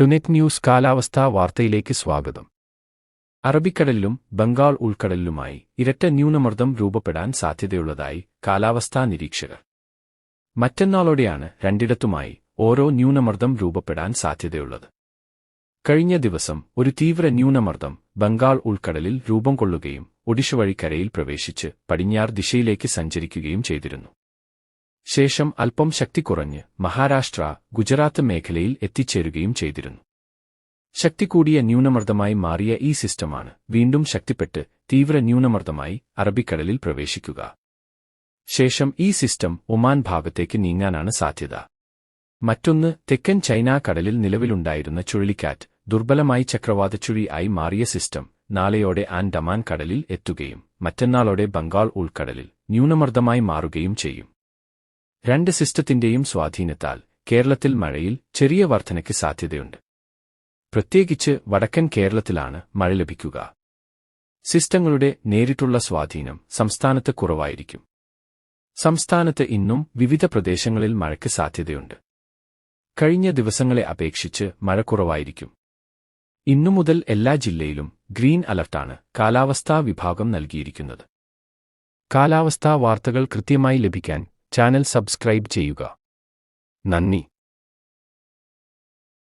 ടുനെറ്റ് news കാലാവസ്ഥാ വാർത്തയിലേക്ക് സ്വാഗതം. അറബിക്കടലിലും ബംഗാൾ ഉൾക്കടലിലുമായി ഇരട്ട ന്യൂനമർദ്ദം രൂപപ്പെടാൻ സാധ്യതയുള്ളതായി കാലാവസ്ഥാ നിരീക്ഷകർ. മറ്റന്നാളോടെയാണ് രണ്ടിടത്തുമായി ഓരോ ന്യൂനമർദ്ദം രൂപപ്പെടാൻ സാധ്യതയുള്ളത്. കഴിഞ്ഞ ദിവസം ഒരു തീവ്ര ന്യൂനമർദ്ദം ബംഗാൾ ഉൾക്കടലിൽ രൂപം കൊള്ളുകയും ഒഡിഷ വഴി കരയിൽ പ്രവേശിച്ച് പടിഞ്ഞാർ ദിശയിലേക്ക് സഞ്ചരിക്കുകയും ചെയ്തിരുന്നു. ശേഷം അല്പം ശക്തി കുറഞ്ഞ് മഹാരാഷ്ട്ര ഗുജറാത്ത് മേഖലയിൽ എത്തിച്ചേരുകയും ചെയ്തിരുന്നു. ശക്തി കൂടിയ ന്യൂനമർദ്ദമായി മാറിയ ഈ സിസ്റ്റമാണ് വീണ്ടും ശക്തിപ്പെട്ട് തീവ്ര ന്യൂനമർദ്ദമായി അറബിക്കടലിൽ പ്രവേശിക്കുക. ശേഷം ഈ സിസ്റ്റം ഒമാൻ ഭാഗത്തേക്ക് നീങ്ങാനാണ് സാധ്യത. മറ്റൊന്ന് തെക്കൻ ചൈന കടലിൽ നിലവിലുണ്ടായിരുന്ന ചുഴലിക്കാറ്റ് ദുർബലമായി ചക്രവാതച്ചുഴി ആയി മാറിയ സിസ്റ്റം നാളെയോടെ ആൻഡമാൻ കടലിൽ എത്തുകയും മറ്റന്നാളോടെ ബംഗാൾ ഉൾക്കടലിൽ ന്യൂനമർദ്ദമായി മാറുകയും ചെയ്യും. രണ്ട് സിസ്റ്റത്തിന്റെയും സ്വാധീനത്താൽ കേരളത്തിൽ മഴയിൽ ചെറിയ വർധനയ്ക്ക് സാധ്യതയുണ്ട്. പ്രത്യേകിച്ച് വടക്കൻ കേരളത്തിലാണ് മഴ ലഭിക്കുക. സിസ്റ്റങ്ങളുടെ നേരിട്ടുള്ള സ്വാധീനം സംസ്ഥാനത്ത് കുറവായിരിക്കും. സംസ്ഥാനത്ത് ഇന്നും വിവിധ പ്രദേശങ്ങളിൽ മഴയ്ക്ക് സാധ്യതയുണ്ട്. കഴിഞ്ഞ ദിവസങ്ങളെ അപേക്ഷിച്ച് മഴക്കുറവായിരിക്കും. ഇന്നു മുതൽ എല്ലാ ജില്ലയിലും ഗ്രീൻ അലർട്ടാണ് കാലാവസ്ഥാ വിഭാഗം നൽകിയിരിക്കുന്നത്. കാലാവസ്ഥാ വാർത്തകൾ കൃത്യമായി ലഭിക്കാൻ ചാനൽ സബ്സ്ക്രൈബ് ചെയ്യുക. നന്ദി.